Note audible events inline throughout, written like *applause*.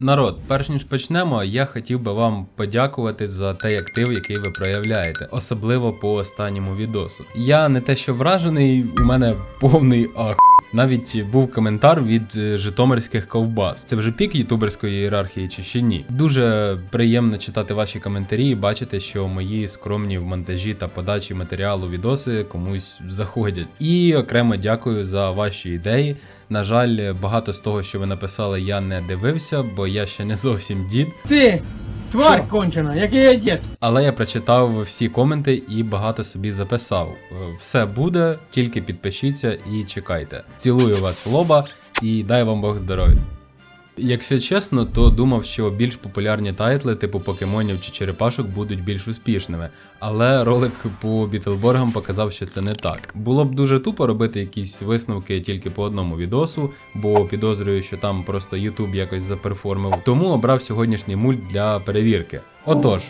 Народ, перш ніж почнемо, я хотів би вам подякувати за той актив, який ви проявляєте, особливо по останньому відосу. Я не те, що вражений, у мене повний ах. Навіть був коментар від е, житомирських ковбас. Це вже пік ютуберської ієрархії чи ще ні. Дуже приємно читати ваші коментарі і бачити, що мої скромні в монтажі та подачі матеріалу відоси комусь заходять. І окремо дякую за ваші ідеї. На жаль, багато з того, що ви написали, я не дивився, бо я ще не зовсім дід. Ти, тварь кончена, який я дід. Але я прочитав всі коменти і багато собі записав. Все буде, тільки підпишіться і чекайте. Цілую вас в лоба і дай вам Бог здоров'я. Якщо чесно, то думав, що більш популярні тайтли, типу покемонів чи черепашок, будуть більш успішними. Але ролик по Бітлборгам показав, що це не так. Було б дуже тупо робити якісь висновки тільки по одному відосу, бо підозрюю, що там просто YouTube якось заперформив. Тому обрав сьогоднішній мульт для перевірки. Отож,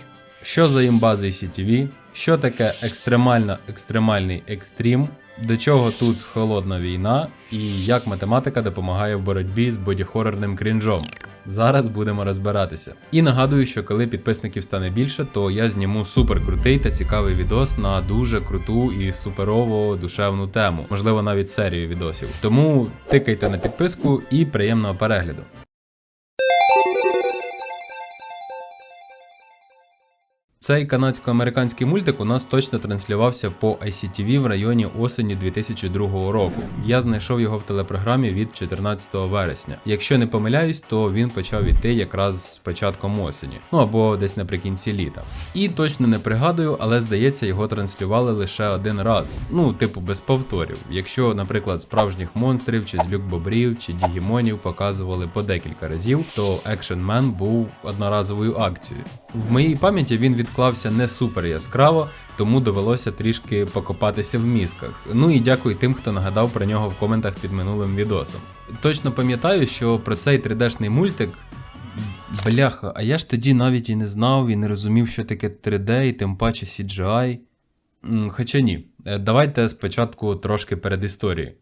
що за імба з ACTV? Що таке екстремально екстремальний екстрім? До чого тут холодна війна, і як математика допомагає в боротьбі з бодіхорорним крінжом? Зараз будемо розбиратися. І нагадую, що коли підписників стане більше, то я зніму супер крутий та цікавий відос на дуже круту і суперово душевну тему, можливо, навіть серію відосів. Тому тикайте на підписку і приємного перегляду. Цей канадсько-американський мультик у нас точно транслювався по ICTV в районі осені 2002 року. Я знайшов його в телепрограмі від 14 вересня. Якщо не помиляюсь, то він почав іти якраз з початком осені, ну або десь наприкінці літа. І точно не пригадую, але здається, його транслювали лише один раз. Ну, типу, без повторів. Якщо, наприклад, справжніх монстрів, чи злюк бобрів, чи дігімонів показували по декілька разів, то Action Man був одноразовою акцією. В моїй пам'яті він відклався не супер яскраво, тому довелося трішки покопатися в мізках. Ну і дякую тим, хто нагадав про нього в коментах під минулим відосом. Точно пам'ятаю, що про цей 3D-шний мультик. Бляха, а я ж тоді навіть і не знав, і не розумів, що таке 3D, і тим паче CGI. Хоча ні. Е, Давайте спочатку трошки перед історією.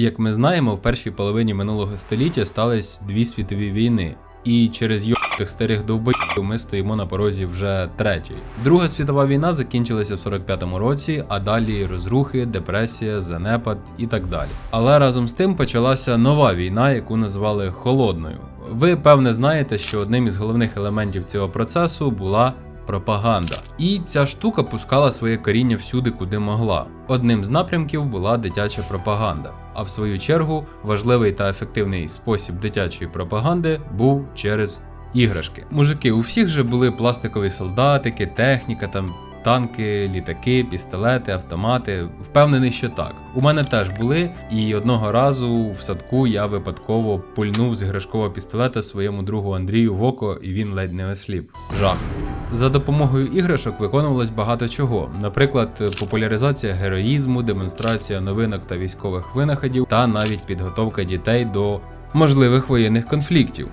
Як ми знаємо, в першій половині минулого століття стались дві світові війни, і через йобтих старих довбоїв ми стоїмо на порозі вже третьої. Друга світова війна закінчилася в 45-му році, а далі розрухи, депресія, занепад і так далі. Але разом з тим почалася нова війна, яку назвали холодною. Ви певне знаєте, що одним із головних елементів цього процесу була пропаганда. І ця штука пускала своє коріння всюди, куди могла. Одним з напрямків була дитяча пропаганда. А в свою чергу важливий та ефективний спосіб дитячої пропаганди був через іграшки. Мужики, у всіх же були пластикові солдатики, техніка там. Танки, літаки, пістолети, автомати. Впевнений, що так. У мене теж були, і одного разу в садку я випадково пульнув з іграшкового пістолета своєму другу Андрію в око, і він ледь не осліп. Жах. За допомогою іграшок виконувалось багато чого, наприклад, популяризація героїзму, демонстрація новинок та військових винаходів, та навіть підготовка дітей до можливих воєнних конфліктів.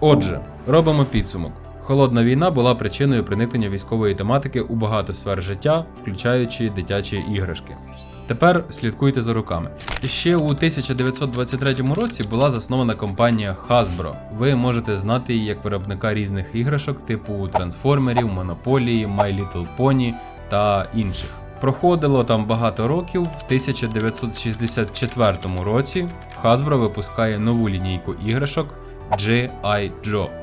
Отже, робимо підсумок. Холодна війна була причиною проникнення військової тематики у багато сфер життя, включаючи дитячі іграшки. Тепер слідкуйте за руками. Ще у 1923 році була заснована компанія Hasbro. Ви можете знати її як виробника різних іграшок, типу трансформерів, монополії, My Little Pony та інших. Проходило там багато років. В 1964 році Hasbro випускає нову лінійку іграшок G.I. Joe.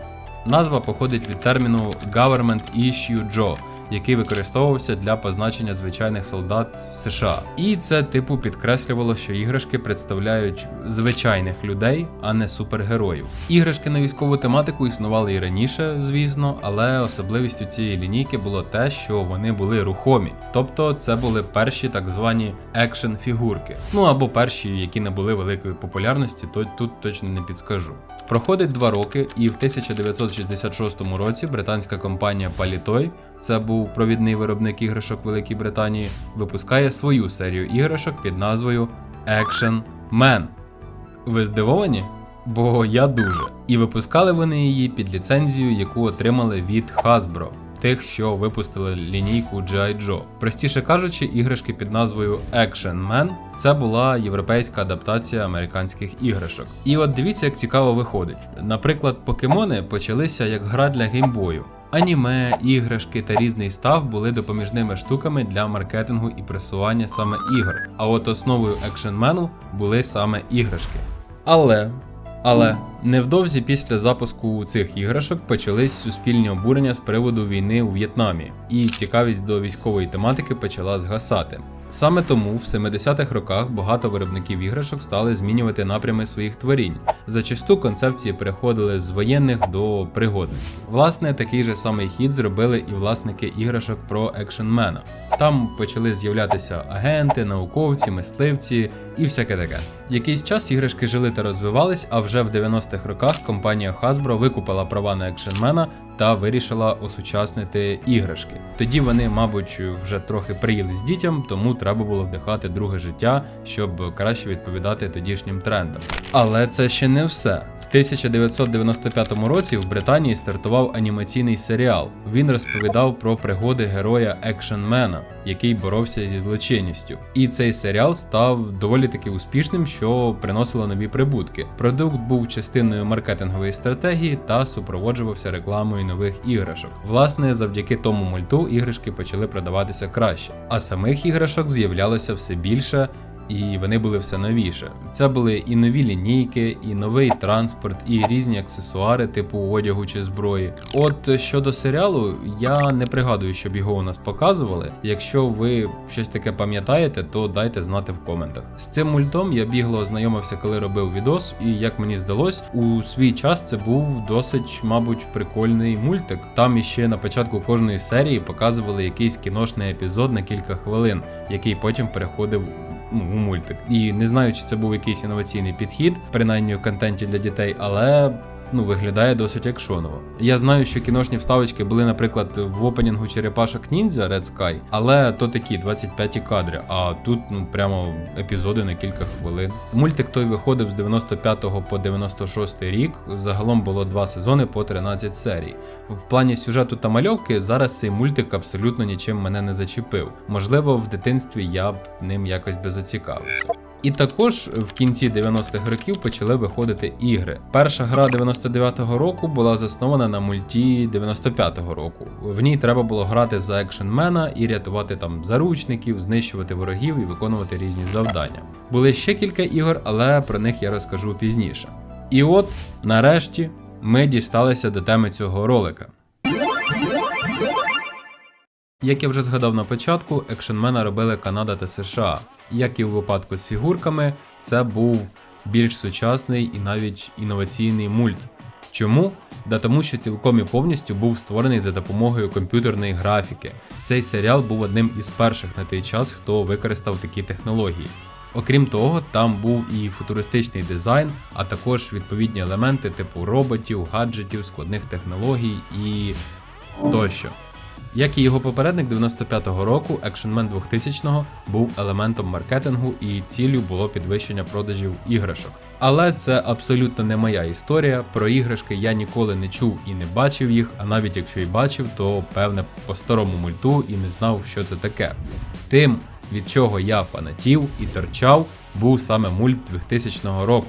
Назва походить від терміну Government Issue Joe, який використовувався для позначення звичайних солдат США. І це типу підкреслювало, що іграшки представляють звичайних людей, а не супергероїв. Іграшки на військову тематику існували і раніше, звісно, але особливістю цієї лінійки було те, що вони були рухомі, тобто це були перші так звані екшн фігурки. Ну або перші, які не були великої популярності, то тут точно не підскажу. Проходить два роки, і в 1966 році британська компанія Palitoy, це був провідний виробник іграшок Великій Британії, випускає свою серію іграшок під назвою Action Man. Ви здивовані? Бо я дуже. І випускали вони її під ліцензію, яку отримали від Hasbro. Тих, що випустили лінійку G.I. Joe. Простіше кажучи, іграшки під назвою Action Man це була європейська адаптація американських іграшок. І от дивіться, як цікаво виходить. Наприклад, покемони почалися як гра для геймбою. Аніме, іграшки та різний став були допоміжними штуками для маркетингу і пресування саме ігор. А от основою екшенмену були саме іграшки. Але, але невдовзі після запуску цих іграшок почались суспільні обурення з приводу війни у В'єтнамі, і цікавість до військової тематики почала згасати. Саме тому в 70-х роках багато виробників іграшок стали змінювати напрями своїх творінь. Зачасту концепції переходили з воєнних до пригодницьких. Власне, такий же самий хід зробили і власники іграшок про екшенмена. Там почали з'являтися агенти, науковці, мисливці і всяке таке. Якийсь час іграшки жили та розвивались, а вже в 90-х роках компанія Hasbro викупила права на екшенмена та вирішила осучаснити іграшки. Тоді вони, мабуть, вже трохи приїлись дітям, тому треба було вдихати друге життя, щоб краще відповідати тодішнім трендам. Але це ще не все. В 1995 році в Британії стартував анімаційний серіал. Він розповідав про пригоди героя екшенмена, який боровся зі злочинністю. І цей серіал став доволі таки успішним, що приносило нові прибутки. Продукт був частиною маркетингової стратегії та супроводжувався рекламою нових іграшок. Власне, завдяки тому мульту іграшки почали продаватися краще, а самих іграшок з'являлося все більше. І вони були все новіше. Це були і нові лінійки, і новий транспорт, і різні аксесуари, типу одягу чи зброї. От щодо серіалу, я не пригадую, щоб його у нас показували. Якщо ви щось таке пам'ятаєте, то дайте знати в коментах. З цим мультом я бігло ознайомився, коли робив відос, і як мені здалось, у свій час це був досить, мабуть, прикольний мультик. Там іще на початку кожної серії показували якийсь кіношний епізод на кілька хвилин, який потім переходив ну, у мультик. І не знаю, чи це був якийсь інноваційний підхід, принаймні в контенті для дітей, але. Ну, виглядає досить екшоново. Я знаю, що кіношні вставочки були, наприклад, в опенінгу черепашок ніндзя Red Sky, але то такі 25 кадри. А тут ну прямо епізоди на кілька хвилин. Мультик той виходив з 95 по 96 рік. Загалом було два сезони по 13 серій. В плані сюжету та мальовки зараз цей мультик абсолютно нічим мене не зачепив. Можливо, в дитинстві я б ним якось би зацікавився. І також в кінці 90-х років почали виходити ігри. Перша гра 99-го року була заснована на мульті 95-го року. В ній треба було грати за екшенмена і рятувати там заручників, знищувати ворогів і виконувати різні завдання. Були ще кілька ігор, але про них я розкажу пізніше. І от, нарешті, ми дісталися до теми цього ролика. Як я вже згадав на початку, екшенмена робили Канада та США. Як і у випадку з фігурками, це був більш сучасний і навіть інноваційний мульт. Чому? Да тому, що цілком і повністю був створений за допомогою комп'ютерної графіки. Цей серіал був одним із перших на той час, хто використав такі технології. Окрім того, там був і футуристичний дизайн, а також відповідні елементи типу роботів, гаджетів, складних технологій і тощо. Як і його попередник 95-го року, екшенмен 2000-го був елементом маркетингу і ціллю було підвищення продажів іграшок. Але це абсолютно не моя історія. Про іграшки я ніколи не чув і не бачив їх, а навіть якщо і бачив, то певне по старому мульту і не знав, що це таке. Тим, від чого я фанатів і торчав, був саме мульт 2000 року.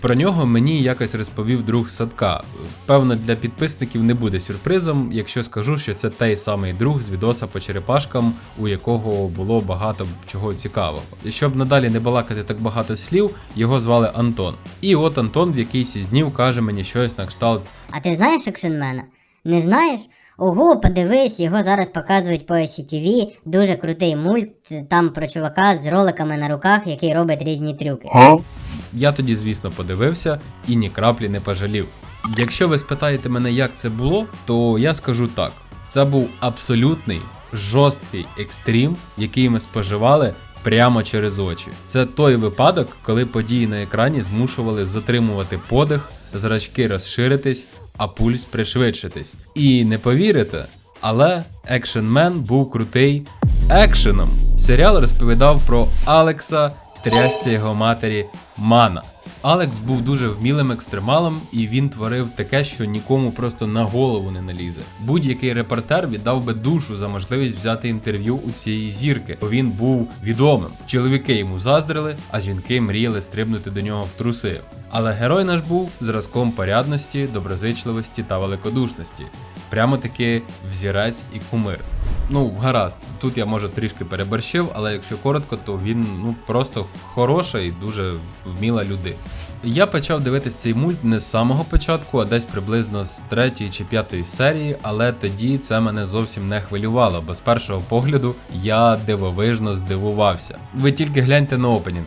Про нього мені якось розповів друг садка. Певно, для підписників не буде сюрпризом, якщо скажу, що це той самий друг з відоса по черепашкам, у якого було багато чого цікавого. І щоб надалі не балакати так багато слів, його звали Антон. І от Антон в якийсь із днів каже мені щось на кшталт. А ти знаєш екшенмена? Не знаєш? Ого, подивись, його зараз показують по SCTV, дуже крутий мульт, там про чувака з роликами на руках, який робить різні трюки. Я тоді, звісно, подивився і ні краплі не пожалів. Якщо ви спитаєте мене, як це було, то я скажу так: це був абсолютний жорсткий екстрім, який ми споживали прямо через очі. Це той випадок, коли події на екрані змушували затримувати подих, зрачки розширитись, а пульс пришвидшитись. І не повірите, але екшенмен був крутий екшеном. Серіал розповідав про Алекса, трясця його матері Мана. Алекс був дуже вмілим екстремалом, і він творив таке, що нікому просто на голову не налізе. Будь-який репортер віддав би душу за можливість взяти інтерв'ю у цієї зірки, бо він був відомим. Чоловіки йому заздрили, а жінки мріяли стрибнути до нього в труси. Але герой наш був зразком порядності, доброзичливості та великодушності. Прямо таки взірець і кумир. Ну, гаразд, тут я може трішки переборщив, але якщо коротко, то він ну просто хороша і дуже вміла людина. Я почав дивитись цей мульт не з самого початку, а десь приблизно з третьої чи п'ятої серії, але тоді це мене зовсім не хвилювало, бо з першого погляду я дивовижно здивувався. Ви тільки гляньте на опенінг.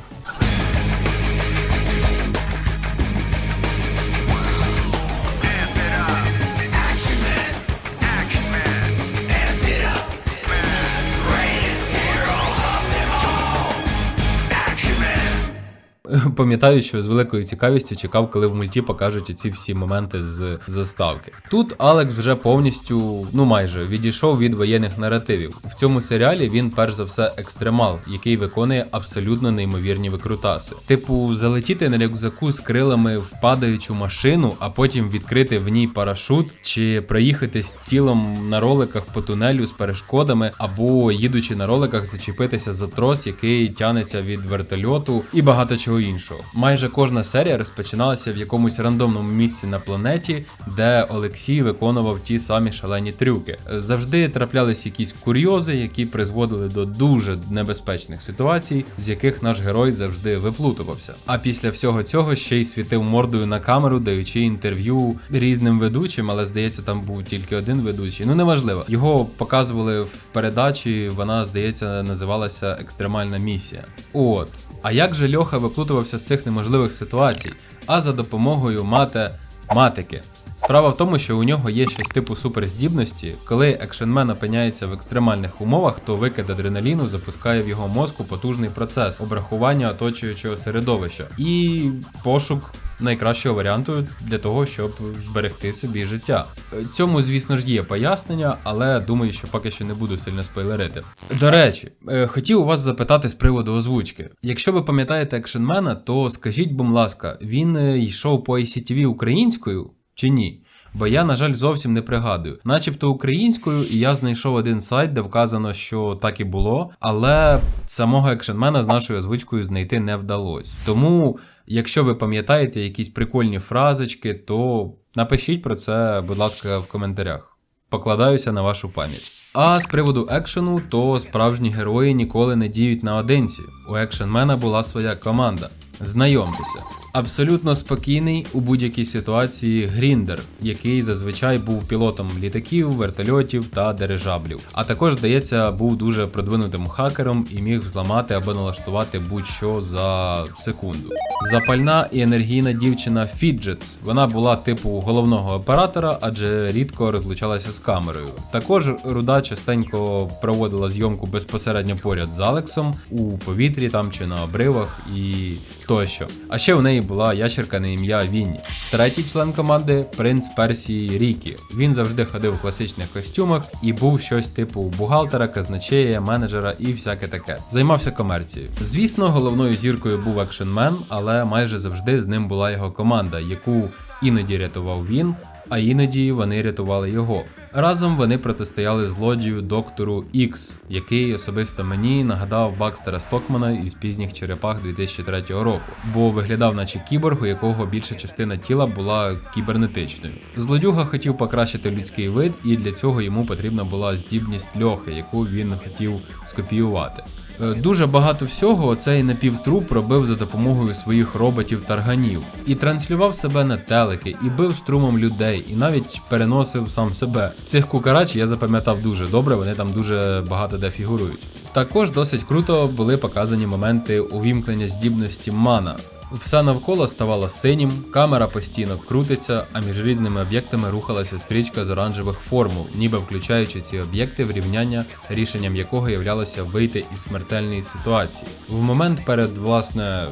*laughs* Пам'ятаю, що з великою цікавістю чекав, коли в мульті покажуть ці всі моменти з заставки. Тут Алекс вже повністю, ну майже, відійшов від воєнних наративів. В цьому серіалі він перш за все екстремал, який виконує абсолютно неймовірні викрутаси. Типу, залетіти на рюкзаку з крилами в падаючу машину, а потім відкрити в ній парашут, чи проїхати з тілом на роликах по тунелю з перешкодами, або їдучи на роликах, зачепитися за трос, який тянеться від вертольоту, і багато чого іншого. Майже кожна серія розпочиналася в якомусь рандомному місці на планеті, де Олексій виконував ті самі шалені трюки. Завжди траплялись якісь курйози, які призводили до дуже небезпечних ситуацій, з яких наш герой завжди виплутувався. А після всього цього ще й світив мордою на камеру, даючи інтерв'ю різним ведучим, але здається, там був тільки один ведучий. Ну неважливо. Його показували в передачі. Вона здається називалася Екстремальна місія. От. А як же Льоха виплутувався з цих неможливих ситуацій? А за допомогою математики. Справа в тому, що у нього є щось типу суперздібності. Коли екшенмен опиняється в екстремальних умовах, то викид адреналіну запускає в його мозку потужний процес обрахування оточуючого середовища і пошук найкращого варіанту для того, щоб зберегти собі життя. Цьому, звісно ж, є пояснення, але думаю, що поки що не буду сильно спойлерити. До речі, е, хотів у вас запитати з приводу озвучки. Якщо ви пам'ятаєте екшенмена, то скажіть, будь ласка, він е, йшов по ICTV українською чи ні? Бо я, на жаль, зовсім не пригадую. Начебто українською, і я знайшов один сайт, де вказано, що так і було, але самого екшенмена з нашою озвучкою знайти не вдалося. Тому, якщо ви пам'ятаєте якісь прикольні фразочки, то напишіть про це, будь ласка, в коментарях. Покладаюся на вашу пам'ять. А з приводу екшену, то справжні герої ніколи не діють наодинці. У екшенмена була своя команда. Знайомтеся. Абсолютно спокійний у будь-якій ситуації Гріндер, який зазвичай був пілотом літаків, вертольотів та дирижаблів. А також, здається, був дуже продвинутим хакером і міг взламати або налаштувати будь-що за секунду. Запальна і енергійна дівчина Фіджет. Вона була типу головного оператора, адже рідко розлучалася з камерою. Також руда частенько проводила зйомку безпосередньо поряд з Алексом у повітрі там чи на обривах і тощо. А ще в неї була ящерка на ім'я Вінні. Третій член команди принц Персії Рікі. Він завжди ходив у класичних костюмах і був щось типу бухгалтера, казначея, менеджера і всяке таке. Займався комерцією. Звісно, головною зіркою був екшенмен, але майже завжди з ним була його команда, яку іноді рятував він. А іноді вони рятували його. Разом вони протистояли злодію доктору Ікс, який особисто мені нагадав Бакстера Стокмана із пізніх черепах 2003 року, бо виглядав наче кіборг, у якого більша частина тіла була кібернетичною. Злодюга хотів покращити людський вид, і для цього йому потрібна була здібність льохи, яку він хотів скопіювати. Е, Дуже багато всього цей напівтруп робив за допомогою своїх роботів-тарганів і транслював себе на телеки, і бив струмом людей, і навіть переносив сам себе. Цих кукарач я запам'ятав дуже добре, вони там дуже багато де фігурують. Також досить круто були показані моменти увімкнення здібності мана. Все навколо ставало синім, камера постійно крутиться, а між різними об'єктами рухалася стрічка з оранжевих формул, ніби включаючи ці об'єкти в рівняння, рішенням якого являлося вийти із смертельної ситуації. В момент перед власне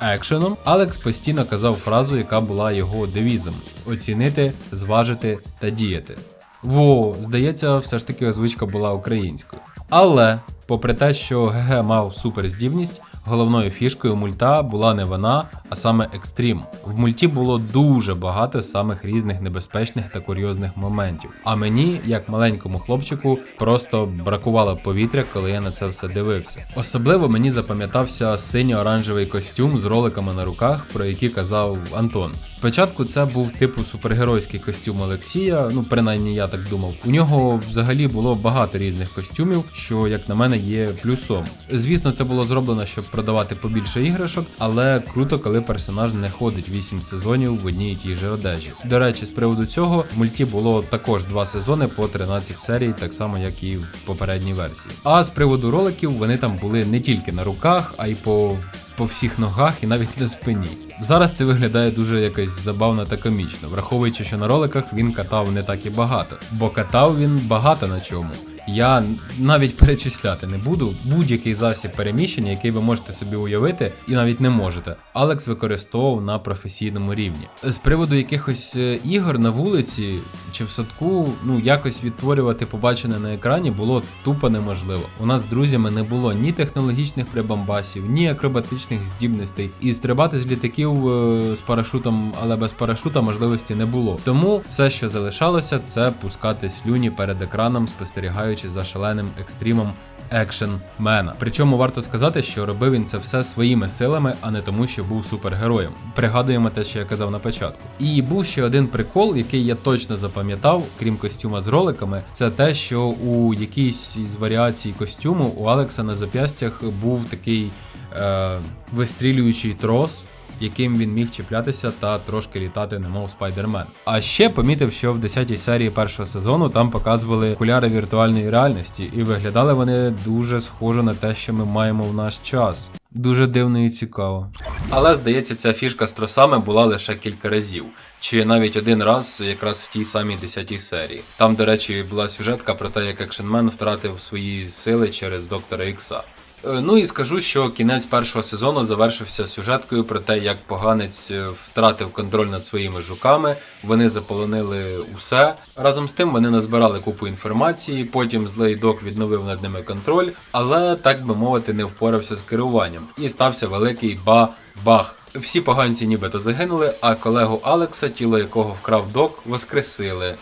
екшеном Алекс постійно казав фразу, яка була його девізом: оцінити, зважити та діяти. Во, здається, все ж таки озвучка була українською. Але, попри те, що ГГ мав суперздібність, Головною фішкою мульта була не вона, а саме екстрім. В мульті було дуже багато самих різних небезпечних та курйозних моментів. А мені, як маленькому хлопчику, просто бракувало повітря, коли я на це все дивився. Особливо мені запам'ятався синьо-оранжевий костюм з роликами на руках, про які казав Антон. Спочатку це був типу супергеройський костюм Олексія, ну принаймні я так думав. У нього взагалі було багато різних костюмів, що, як на мене, є плюсом. Звісно, це було зроблено, щоб продавати побільше іграшок, але круто, коли персонаж не ходить 8 сезонів в одній і тій же одежі. До речі, з приводу цього в мульті було також два сезони по 13 серій, так само як і в попередній версії. А з приводу роликів вони там були не тільки на руках, а й по по всіх ногах і навіть на спині. Зараз це виглядає дуже якось забавно та комічно, враховуючи, що на роликах він катав не так і багато, бо катав він багато на чому. Я навіть перечисляти не буду. Будь-який засіб переміщення, який ви можете собі уявити, і навіть не можете. Алекс використовував на професійному рівні. З приводу якихось е, ігор на вулиці чи в садку, ну якось відтворювати побачене на екрані було тупо неможливо. У нас з друзями не було ні технологічних прибамбасів, ні акробатичних здібностей, і стрибати з літаків е, з парашутом, але без парашута можливості не було. Тому все, що залишалося, це пускати слюні перед екраном, спостерігаючи за шаленим екстрімом екшн-мена. Причому варто сказати, що робив він це все своїми силами, а не тому, що був супергероєм. Пригадуємо те, що я казав на початку. І був ще один прикол, який я точно запам'ятав, крім костюма з роликами, це те, що у якійсь із варіацій костюму у Алекса на зап'ястях був такий е, вистрілюючий трос яким він міг чіплятися та трошки літати, немов спайдермен. А ще помітив, що в 10-й серії першого сезону там показували окуляри віртуальної реальності, і виглядали вони дуже схоже на те, що ми маємо в наш час. Дуже дивно і цікаво. Але здається, ця фішка з тросами була лише кілька разів, чи навіть один раз, якраз в тій самій 10 серії. Там, до речі, була сюжетка про те, як екшенмен втратив свої сили через доктора Ікса. Е, Ну і скажу, що кінець першого сезону завершився сюжеткою про те, як поганець е, втратив контроль над своїми жуками. Вони заполонили усе. Разом з тим вони назбирали купу інформації. Потім злий док відновив над ними контроль, але так би мовити, не впорався з керуванням. І стався великий ба-бах. Всі поганці нібито загинули, а колегу Алекса, тіло якого вкрав док, воскресили.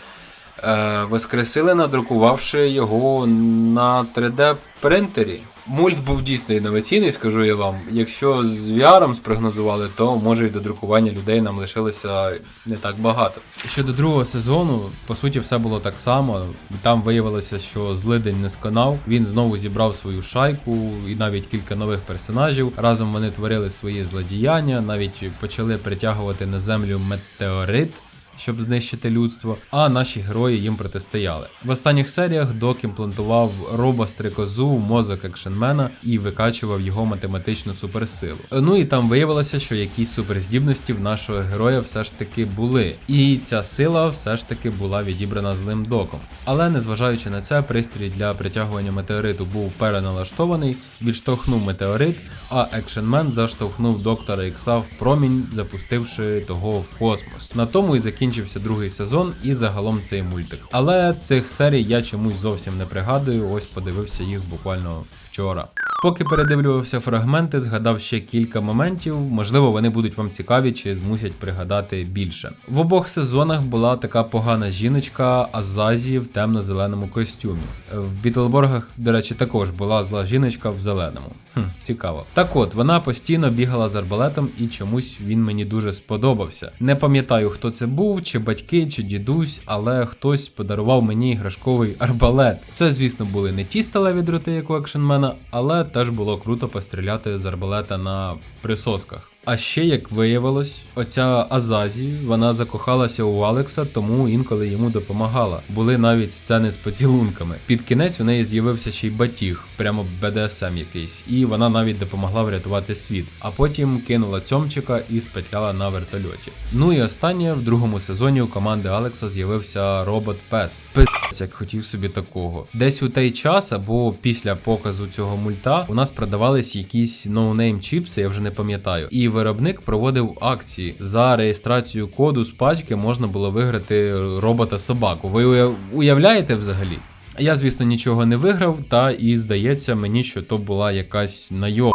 Е, воскресили, надрукувавши його на 3D принтері. Мульт був дійсно інноваційний, скажу я вам. Якщо з VR спрогнозували, то може і до друкування людей нам лишилося не так багато. Щодо другого сезону, по суті, все було так само. Там виявилося, що злидень не сконав. Він знову зібрав свою шайку і навіть кілька нових персонажів. Разом вони творили свої злодіяння, навіть почали притягувати на землю метеорит щоб знищити людство, а наші герої їм протистояли. В останніх серіях Док імплантував робо-стрикозу в мозок екшенмена і викачував його математичну суперсилу. Ну і там виявилося, що якісь суперздібності в нашого героя все ж таки були, і ця сила все ж таки була відібрана злим доком. Але незважаючи на це, пристрій для притягування метеориту був переналаштований, відштовхнув метеорит, а екшенмен заштовхнув доктора Ікса в промінь, запустивши того в космос. На тому і закінчив закінчився другий сезон і загалом цей мультик. Але цих серій я чомусь зовсім не пригадую. Ось подивився їх буквально вчора. Поки передивлювався фрагменти, згадав ще кілька моментів. Можливо, вони будуть вам цікаві чи змусять пригадати більше. В обох сезонах була така погана жіночка Азазі в темно-зеленому костюмі. В Бітлборгах, до речі, також була зла жіночка в зеленому. Хм, Цікаво. Так от, вона постійно бігала з арбалетом, і чомусь він мені дуже сподобався. Не пам'ятаю, хто це був, чи батьки, чи дідусь, але хтось подарував мені іграшковий арбалет. Це, звісно, були не ті сталеві дроти, як у екшенмена, але теж було круто постріляти з арбалета на присосках. А ще, як виявилось, оця Азазі вона закохалася у Алекса, тому інколи йому допомагала. Були навіть сцени з поцілунками. Під кінець у неї з'явився ще й батіг, прямо БДСМ якийсь, і вона навіть допомогла врятувати світ. А потім кинула цьомчика і спетляла на вертольоті. Ну і останнє в другому сезоні у команди Алекса з'явився робот Пес. Пиздець, як хотів собі такого. Десь у той час або після показу цього мульта у нас продавались якісь ноунейм чіпси, я вже не пам'ятаю. І виробник проводив акції за реєстрацію коду з пачки можна було виграти робота-собаку. Ви уявляєте взагалі? Я, звісно, нічого не виграв, та і здається мені, що то була якась найоб.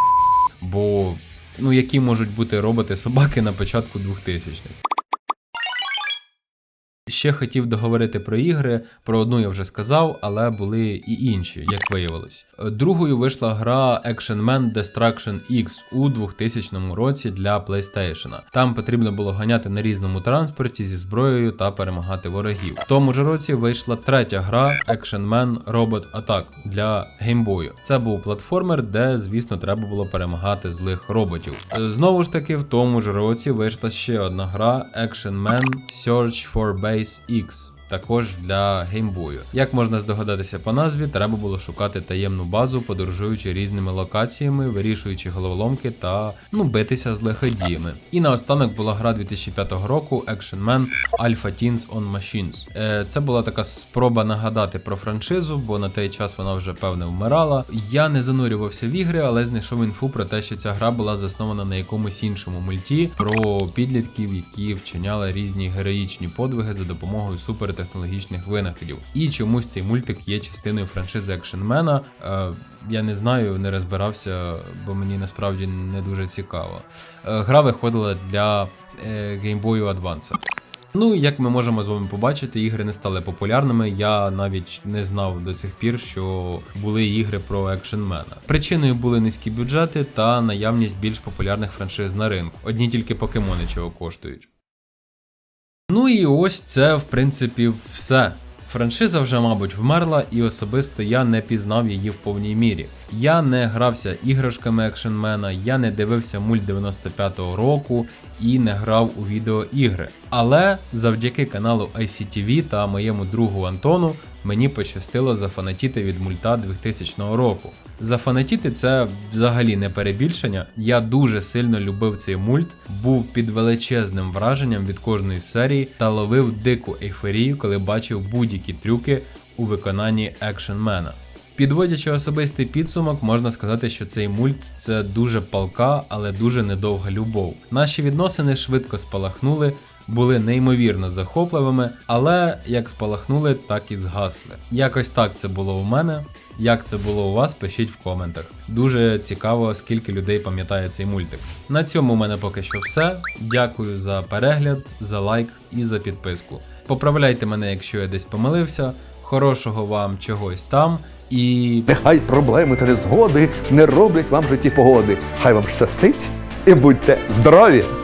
Бо ну які можуть бути роботи-собаки на початку 2000-х. Ще хотів договорити про ігри. Про одну я вже сказав, але були і інші, як виявилось. Другою вийшла гра Action Man Destruction X у 2000 році для PlayStation. Там потрібно було ганяти на різному транспорті зі зброєю та перемагати ворогів. В тому ж році вийшла третя гра Action Man Robot Attack для геймбою. Це був платформер, де, звісно, треба було перемагати злих роботів. Знову ж таки, в тому ж році вийшла ще одна гра Action Man Search for Base mais X. Також для геймбою. Як можна здогадатися по назві, треба було шукати таємну базу, подорожуючи різними локаціями, вирішуючи головоломки та ну битися з лиходіями. І наостанок була гра 2005 року Action Man Alpha Teens on Machines. Е, це була така спроба нагадати про франшизу, бо на той час вона вже певне вмирала. Я не занурювався в ігри, але знайшов інфу про те, що ця гра була заснована на якомусь іншому мульті про підлітків, які вчиняли різні героїчні подвиги за допомогою супертехнологічних винаходів. І чомусь цей мультик є частиною франшизи Екшенмена. Я не знаю, не розбирався, бо мені насправді не дуже цікаво. Е, гра виходила для Boy Advance. Ну, як ми можемо з вами побачити, ігри не стали популярними. Я навіть не знав до цих пір, що були ігри про екшенмена. Причиною були низькі бюджети та наявність більш популярних франшиз на ринку. Одні тільки покемони чого коштують. Ну і ось це, в принципі, все. Франшиза вже, мабуть, вмерла, і особисто я не пізнав її в повній мірі. Я не грався іграшками екшенмена, я не дивився мульт 95-го року і не грав у відеоігри. Але завдяки каналу ICTV та моєму другу Антону мені пощастило зафанатіти від мульта 2000 року. Зафанатіти це взагалі не перебільшення. Я дуже сильно любив цей мульт, був під величезним враженням від кожної серії та ловив дику ейфорію, коли бачив будь-які трюки у виконанні екшенмена. Підводячи особистий підсумок, можна сказати, що цей мульт це дуже палка, але дуже недовга любов. Наші відносини швидко спалахнули, були неймовірно захопливими, але як спалахнули, так і згасли. Якось так це було у мене. Як це було у вас, пишіть в коментах. Дуже цікаво, скільки людей пам'ятає цей мультик. На цьому у мене поки що все. Дякую за перегляд, за лайк і за підписку. Поправляйте мене, якщо я десь помилився. Хорошого вам чогось там. І Нехай проблеми та незгоди не роблять вам житті погоди. Хай вам щастить і будьте здорові!